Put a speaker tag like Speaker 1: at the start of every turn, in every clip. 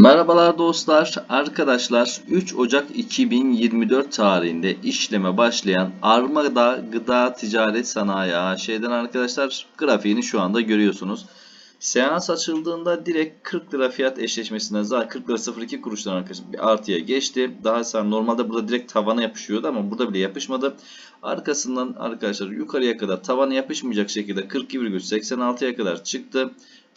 Speaker 1: Merhabalar dostlar, arkadaşlar 3 Ocak 2024 tarihinde işleme başlayan Armada Gıda Ticaret Sanayi AŞ'den arkadaşlar grafiğini şu anda görüyorsunuz. Seans açıldığında direkt 40 lira fiyat eşleşmesinden zaten 40 lira 02 kuruştan arkadaşlar bir artıya geçti. Daha sonra normalde burada direkt tavana yapışıyordu ama burada bile yapışmadı. Arkasından arkadaşlar yukarıya kadar tavana yapışmayacak şekilde 42,86'ya kadar çıktı.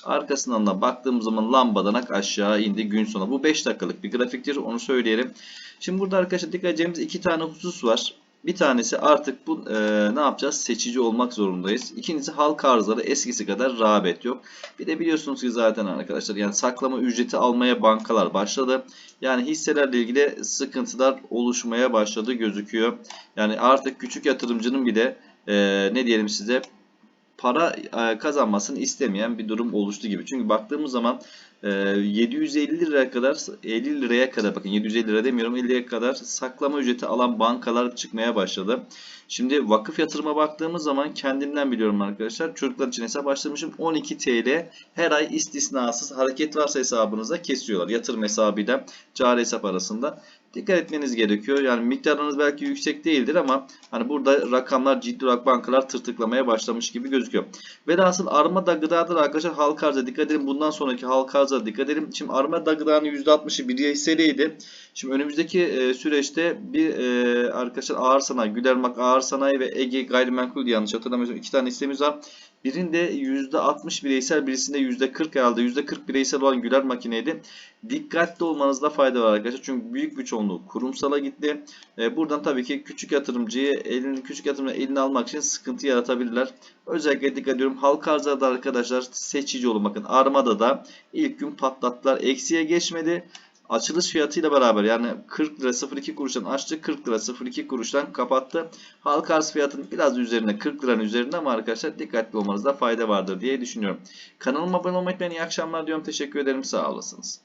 Speaker 1: Arkasından da baktığımız zaman lambadanak aşağı indi gün sonu. Bu 5 dakikalık bir grafiktir onu söyleyelim. Şimdi burada arkadaşlar dikkat edeceğimiz iki tane husus var. Bir tanesi artık bu e, ne yapacağız? Seçici olmak zorundayız. İkincisi halk arzları eskisi kadar rağbet yok. Bir de biliyorsunuz ki zaten arkadaşlar yani saklama ücreti almaya bankalar başladı. Yani hisselerle ilgili sıkıntılar oluşmaya başladı gözüküyor. Yani artık küçük yatırımcının bile e, ne diyelim size para e, kazanmasını istemeyen bir durum oluştu gibi. Çünkü baktığımız zaman e, 750 liraya kadar 50 liraya kadar bakın 750 lira demiyorum 50 liraya kadar saklama ücreti alan bankalar çıkmaya başladı. Şimdi vakıf yatırıma baktığımız zaman kendimden biliyorum arkadaşlar. Çocuklar için hesap açtırmışım. 12 TL her ay istisnasız hareket varsa hesabınıza kesiyorlar. Yatırım hesabıyla cari hesap arasında. Dikkat etmeniz gerekiyor. Yani miktarınız belki yüksek değildir ama hani burada rakamlar ciddi olarak bankalar tırtıklamaya başlamış gibi gözüküyor. Velhasıl armada gıdada da arkadaşlar halka arza dikkat edin. Bundan sonraki halka arza dikkat edin. Şimdi armada gıdanın %60'ı bir hisseliydi. Şimdi önümüzdeki e, süreçte bir e, arkadaşlar ağır sanayi, Gülermak ağır sanayi ve Ege gayrimenkul yanlış hatırlamıyorsam iki tane listemiz var. Birinde %60 bireysel birisinde %40 herhalde %40 bireysel olan Güler makineydi. Dikkatli olmanızda fayda var arkadaşlar. Çünkü büyük bir çoğunluğu kurumsala gitti. E, buradan tabii ki küçük yatırımcıyı elini küçük yatırımcıyı eline almak için sıkıntı yaratabilirler. Özellikle dikkat ediyorum. Halka arzada arkadaşlar seçici olun. Bakın Armada da ilk gün patlattılar. Eksiye geçmedi. Açılış fiyatıyla beraber yani 40 lira 02 kuruştan açtı 40 lira 02 kuruştan kapattı. Halka arz fiyatının biraz üzerinde 40 liranın üzerinde ama arkadaşlar dikkatli olmanızda fayda vardır diye düşünüyorum. Kanalıma abone olmayı unutmayın. İyi akşamlar diyorum. Teşekkür ederim. Sağ olasınız.